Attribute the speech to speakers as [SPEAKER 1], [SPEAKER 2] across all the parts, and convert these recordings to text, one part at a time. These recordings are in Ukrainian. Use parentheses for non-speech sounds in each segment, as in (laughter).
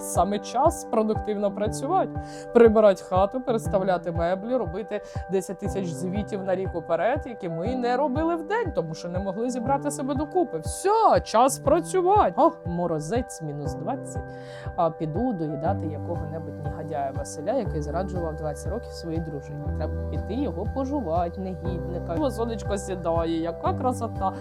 [SPEAKER 1] саме час продуктивно працювати, прибирати хату, переставляти меблі, робити 10 тисяч звітів на рік уперед, які ми не робили в день, тому що не могли зібрати себе докупи. Все, час працювати. О, морозець мінус 20. А піду доїдати якого-небудь негодяя Василя, який зраджував 20 років своїй дружині. Треба піти його пожувати, негідника. Сонечко сідає, яка красота.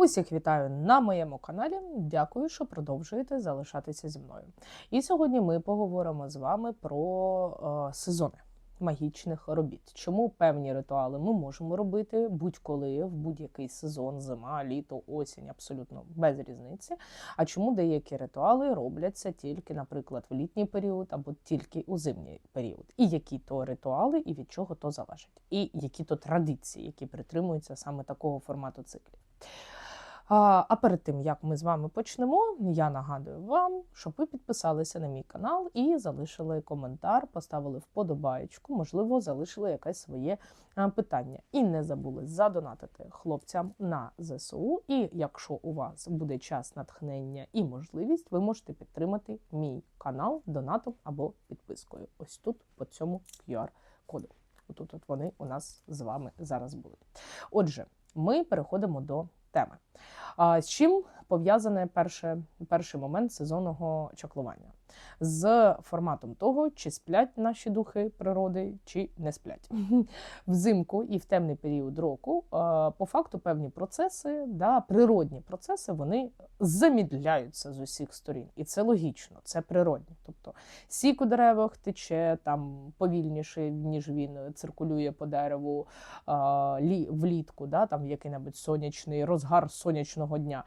[SPEAKER 1] Усіх вітаю на моєму каналі. Дякую, що продовжуєте залишатися зі мною. І сьогодні ми поговоримо з вами про е, сезони магічних робіт. Чому певні ритуали ми можемо робити будь-коли в будь-який сезон, зима, літо, осінь, абсолютно без різниці. А чому деякі ритуали робляться тільки, наприклад, в літній період або тільки у зимній період? І які то ритуали, і від чого то залежить, і які то традиції, які притримуються саме такого формату циклів. А перед тим як ми з вами почнемо, я нагадую вам, щоб ви підписалися на мій канал і залишили коментар, поставили вподобаєчку, можливо, залишили якесь своє питання. І не забули задонатити хлопцям на ЗСУ. І якщо у вас буде час натхнення і можливість, ви можете підтримати мій канал донатом або підпискою. Ось тут по цьому QR-коду. Отут от вони у нас з вами зараз будуть. Отже, ми переходимо до теми. А з чим пов'язане перше, перший момент сезонного чаклування? З форматом того, чи сплять наші духи природи, чи не сплять. (laughs) Взимку і в темний період року по факту певні процеси, да, природні процеси, вони замідляються з усіх сторін. І це логічно, це природні. Тобто сік у деревах тече там повільніше, ніж він циркулює по дереву влітку, да, там який-небудь сонячний розгар сонячного дня.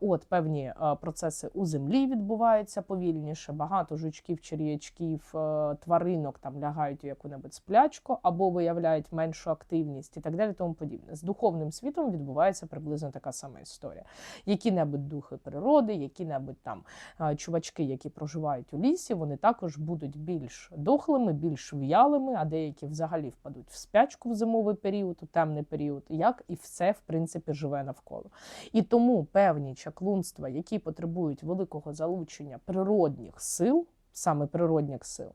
[SPEAKER 1] От певні процеси у землі відбуваються повільніше. Багато жучків, черв'ячків, тваринок там лягають у яку-небудь сплячку або виявляють меншу активність і так далі. Тому подібне. З духовним світом відбувається приблизно така сама історія. Які-небудь духи природи, які-небудь там чувачки, які проживають у лісі, вони також будуть більш дохлими, більш в'ялими, а деякі взагалі впадуть в спячку в зимовий період, у темний період, як і все в принципі живе навколо. І тому певні чаклунства, які потребують великого залучення природних сил, саме природних сил.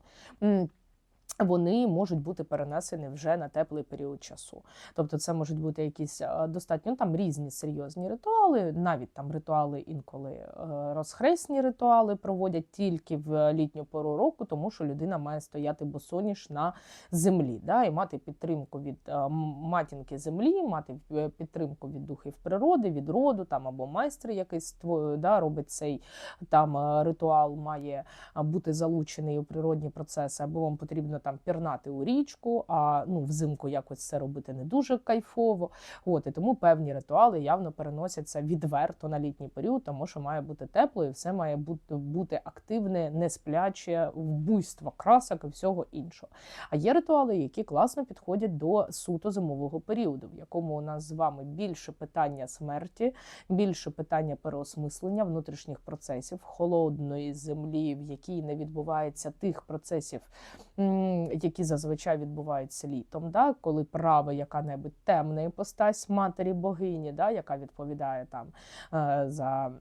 [SPEAKER 1] Вони можуть бути перенесені вже на теплий період часу. Тобто, це можуть бути якісь достатньо ну, там різні серйозні ритуали, навіть там ритуали інколи е, розхресні ритуали проводять тільки в літню пору року, тому що людина має стояти босоніж на землі, да, і мати підтримку від е, матінки землі, мати е, підтримку від духів природи, від роду там або майстер якийсь да, робить цей там ритуал, має бути залучений у природні процеси, або вам потрібно там пірнати у річку, а ну взимку якось це робити не дуже кайфово. От і тому певні ритуали явно переносяться відверто на літній період, тому що має бути тепло, і все має бути бути активне, не спляче вбуйство красок і всього іншого. А є ритуали, які класно підходять до суто зимового періоду, в якому у нас з вами більше питання смерті, більше питання переосмислення внутрішніх процесів, холодної землі, в якій не відбувається тих процесів які зазвичай відбуваються літом, да? коли праве яка-небудь темна іпостась матері богині, да? яка відповідає там е, за.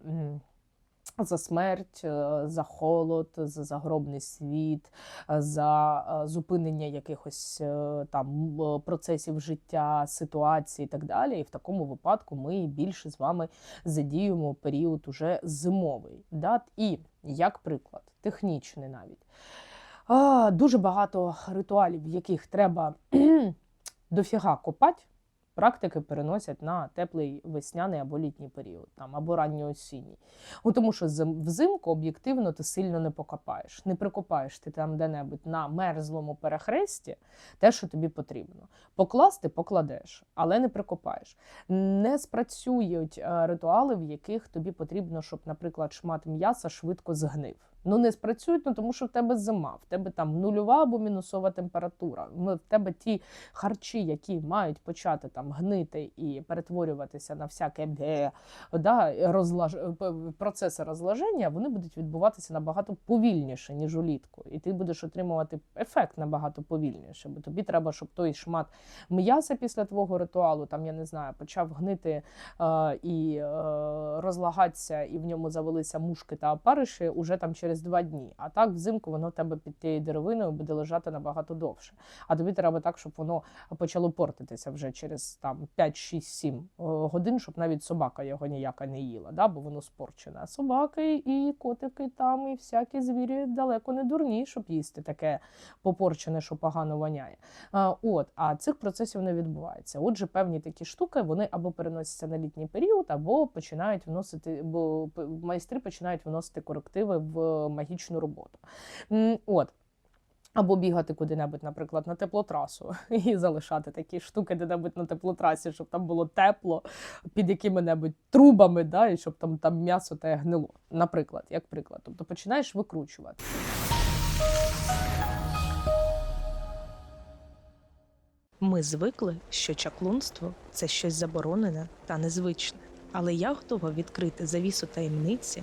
[SPEAKER 1] За смерть, е, за холод, за загробний світ, е, за зупинення якихось там процесів життя, ситуацій і так далі. І в такому випадку ми більше з вами задіюємо період уже зимовий. Да? І як приклад, технічний навіть. А, Дуже багато ритуалів, яких треба (clears throat) дофіга копати, практики переносять на теплий весняний або літній період, там, або ранньоосінній. Ну, Тому що взимку об'єктивно ти сильно не покопаєш, не прикопаєш ти там де-небудь на мерзлому перехресті те, що тобі потрібно. Покласти покладеш, але не прикопаєш. Не спрацюють ритуали, в яких тобі потрібно, щоб, наприклад, шмат м'яса швидко згнив. Ну не спрацюють, ну тому що в тебе зима, в тебе там нульова або мінусова температура. В тебе ті харчі, які мають почати там гнити і перетворюватися на всяке да, розлаж... процеси розложення, вони будуть відбуватися набагато повільніше, ніж улітку. І ти будеш отримувати ефект набагато повільніше. Бо тобі треба, щоб той шмат м'яса після твого ритуалу, там я не знаю, почав гнити е, і е, розлагатися, і в ньому завелися мушки та опариші уже там через два дні. А так взимку воно тебе під тією деревиною буде лежати набагато довше. А тобі треба так, щоб воно почало портитися вже через там 5, 6, 7 годин, щоб навіть собака його ніяка не їла, да? бо воно спорчене. А собаки і котики там, і всякі звірі далеко не дурні, щоб їсти таке попорчене, що погано воняє. А, от, а цих процесів не відбувається. Отже, певні такі штуки вони або переносяться на літній період, або починають вносити, бо майстри починають вносити корективи в магічну роботу. От. Або бігати куди-небудь, наприклад, на теплотрасу (laughs) і залишати такі штуки де-небудь на теплотрасі, щоб там було тепло під якими-небудь трубами, да, і щоб там, там м'ясо те гнило. Наприклад, як приклад. Тобто починаєш викручувати.
[SPEAKER 2] Ми звикли, що чаклунство це щось заборонене та незвичне. Але я готова відкрити завісу таємниці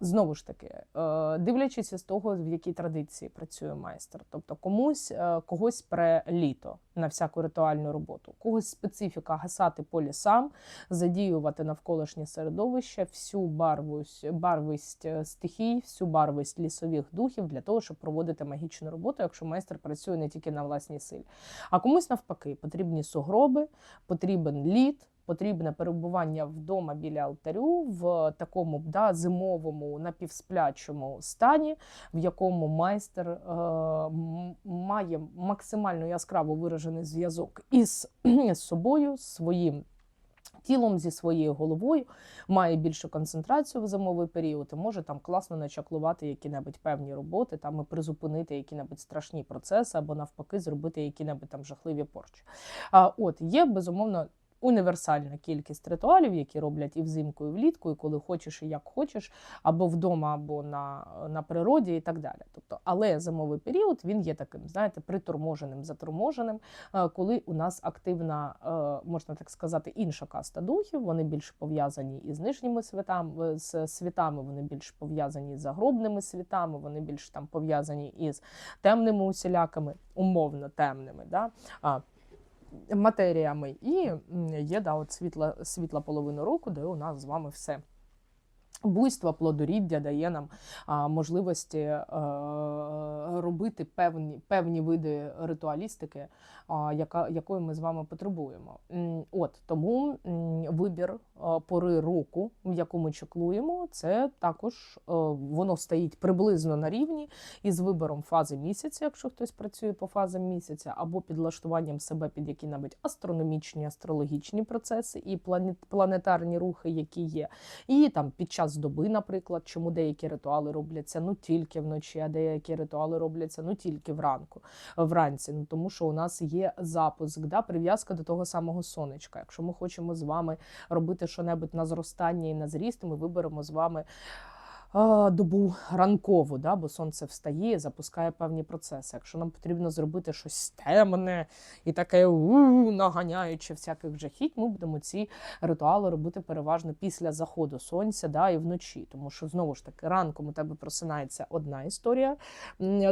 [SPEAKER 1] Знову ж таки, дивлячись з того, в якій традиції працює майстер. Тобто комусь когось пре літо на всяку ритуальну роботу, когось специфіка гасати по лісам, задіювати навколишнє середовище, всю барвусь- барвисть е, стихій, всю барвисть лісових духів для того, щоб проводити магічну роботу, якщо майстер працює не тільки на власній силі. А комусь навпаки потрібні сугроби, потрібен лід. Потрібне перебування вдома біля алтарю в такому да, зимовому напівсплячому стані, в якому майстер е, має максимально яскраво виражений зв'язок із з собою, своїм тілом, зі своєю головою, має більшу концентрацію в зимовий період і може там класно начаклувати які-небудь певні роботи, там і призупинити які-небудь страшні процеси, або навпаки зробити які-небудь там жахливі порчі. А от є безумовно універсальна кількість ритуалів, які роблять і взимку, і влітку, і коли хочеш, і як хочеш, або вдома, або на, на природі, і так далі. Тобто, але зимовий період він є таким, знаєте, приторможеним, заторможеним, е, коли у нас активна, е, можна так сказати, інша каста духів. Вони більш пов'язані із нижніми світами, з світами, вони більш пов'язані з загробними світами, вони більш там пов'язані із темними усіляками, умовно темними. Да? Матеріями. І є да, от світла, світла половина року, де у нас з вами все. Буйство, плодоріддя дає нам а, можливості е, робити певні, певні види ритуалістики, а, яка, якої ми з вами потребуємо. От тому вибір е, пори року, в ми чеклуємо, це також е, воно стоїть приблизно на рівні із вибором фази місяця, якщо хтось працює по фазам місяця, або підлаштуванням себе під які-небудь астрономічні, астрологічні процеси і планет, планетарні рухи, які є. І там під час доби, наприклад, чому деякі ритуали робляться ну тільки вночі, а деякі ритуали робляться ну тільки вранку, вранці. Ну тому що у нас є запуск, да, прив'язка до того самого сонечка. Якщо ми хочемо з вами робити що-небудь на зростання і на зріст, ми виберемо з вами. Добу ранкову, да, бо сонце встає, запускає певні процеси. Якщо нам потрібно зробити щось темне і таке у наганяючи всяких жахіть, ми будемо ці ритуали робити переважно після заходу сонця да, і вночі. Тому що знову ж таки ранком у тебе просинається одна історія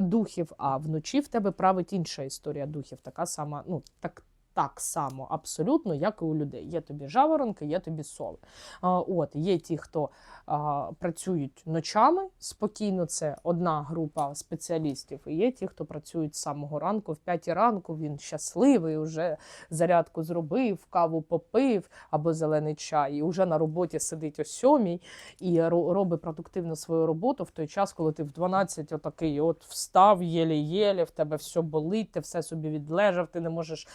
[SPEAKER 1] духів, а вночі в тебе править інша історія духів. Така сама, ну так. Так само абсолютно, як і у людей. Є тобі жаворонки, є тобі сови. От є ті, хто а, працюють ночами спокійно. Це одна група спеціалістів. І є ті, хто працюють з самого ранку, в п'ятій ранку. Він щасливий, вже зарядку зробив, каву попив або зелений чай, і вже на роботі сидить о сьомій і робить продуктивно свою роботу в той час, коли ти в 12 отакий от встав, єлі-єлі, в тебе все болить, ти все собі відлежав, ти не можеш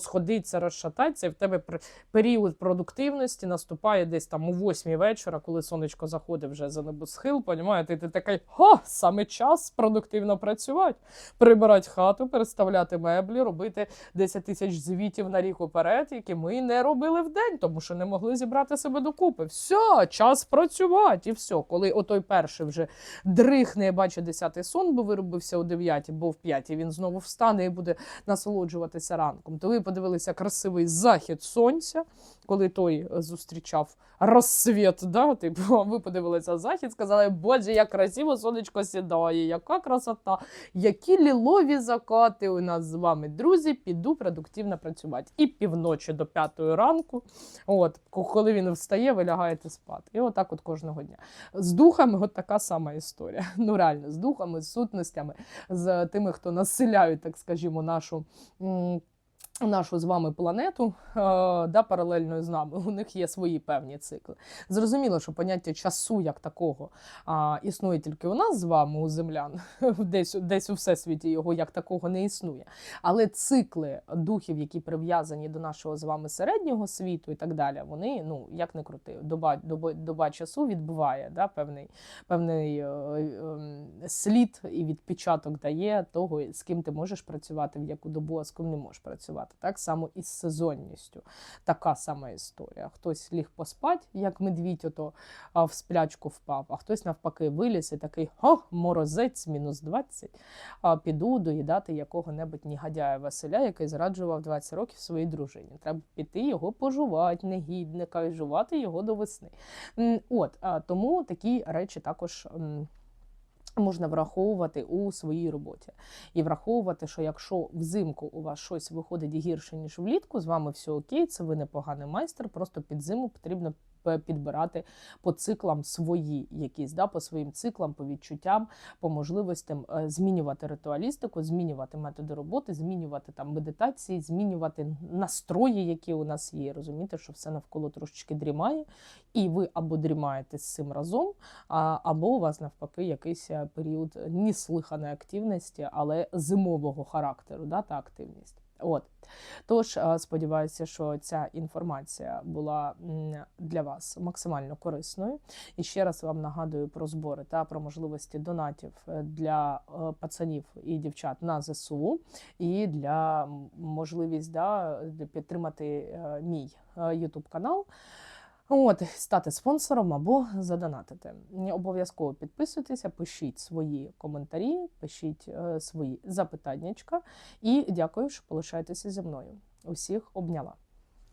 [SPEAKER 1] розходитися, розшататися, і в тебе період продуктивності наступає десь там у 8 вечора, коли сонечко заходить вже за небосхил, понімаєте, і ти такий, ха, саме час продуктивно працювати, прибирати хату, переставляти меблі, робити 10 тисяч звітів на рік уперед, які ми не робили в день, тому що не могли зібрати себе докупи. Все, час працювати, і все. Коли отой перший вже дрихне, бачу 10-й сон, бо виробився о 9, бо в 5 він знову встане і буде насолоджуватися ранком. То ви подивилися красивий захід сонця, коли той е, зустрічав розсвіт. Да? Типу, (laughs) ви подивилися захід, сказали, боже, як красиво сонечко сідає, яка красота, які лілові закати у нас з вами, друзі. Піду продуктивно працювати. І півночі до п'ятої ранку. От, коли він встає, ви лягаєте спати. І отак от кожного дня. З духами от така сама історія. (laughs) Ну реально, з духами, з сутностями, з тими, хто населяють, так скажімо, нашу. Нашу з вами планету е, да, паралельно з нами, у них є свої певні цикли. Зрозуміло, що поняття часу як такого а, існує тільки у нас з вами, у землян, (laughs) десь, десь у всесвіті його як такого не існує. Але цикли духів, які прив'язані до нашого з вами середнього світу і так далі, вони, ну як не крути, доба, доба, доба часу відбуває да, певний, певний е, е, слід і відпечаток дає того, з ким ти можеш працювати, в яку добу, а з ким не можеш працювати. Так само і з сезонністю. Така сама історія. Хтось ліг поспать, як медвідь, ото в сплячку впав, а хтось навпаки виліз і такий о, морозець, мінус 20, піду доїдати якого-небудь негодяя Василя, який зраджував 20 років своїй дружині. Треба піти його пожувати, негідника, і жувати його до весни. От тому такі речі також. Можна враховувати у своїй роботі і враховувати, що якщо взимку у вас щось виходить гірше ніж влітку, з вами все окей, це ви непоганий майстер. Просто під зиму потрібно підбирати по циклам свої якісь, да, по своїм циклам, по відчуттям, по можливостям е, змінювати ритуалістику, змінювати методи роботи, змінювати там медитації, змінювати настрої, які у нас є. Розумієте, що все навколо трошечки дрімає, і ви або дрімаєте з цим разом, або у вас навпаки якийсь е, період неслиханої активності, але зимового характеру, да, та активність. От тож е, сподіваюся, що ця інформація була для вас максимально корисною. І ще раз вам нагадую про збори та про можливості донатів е, для е, пацанів і дівчат на ЗСУ, і для можливість да, підтримати мій YouTube канал. От, стати спонсором або задонатити. Обов'язково підписуйтеся, пишіть свої коментарі, пишіть е, свої запитаннячка. І дякую, що полишаєтеся зі мною. Усіх обняла.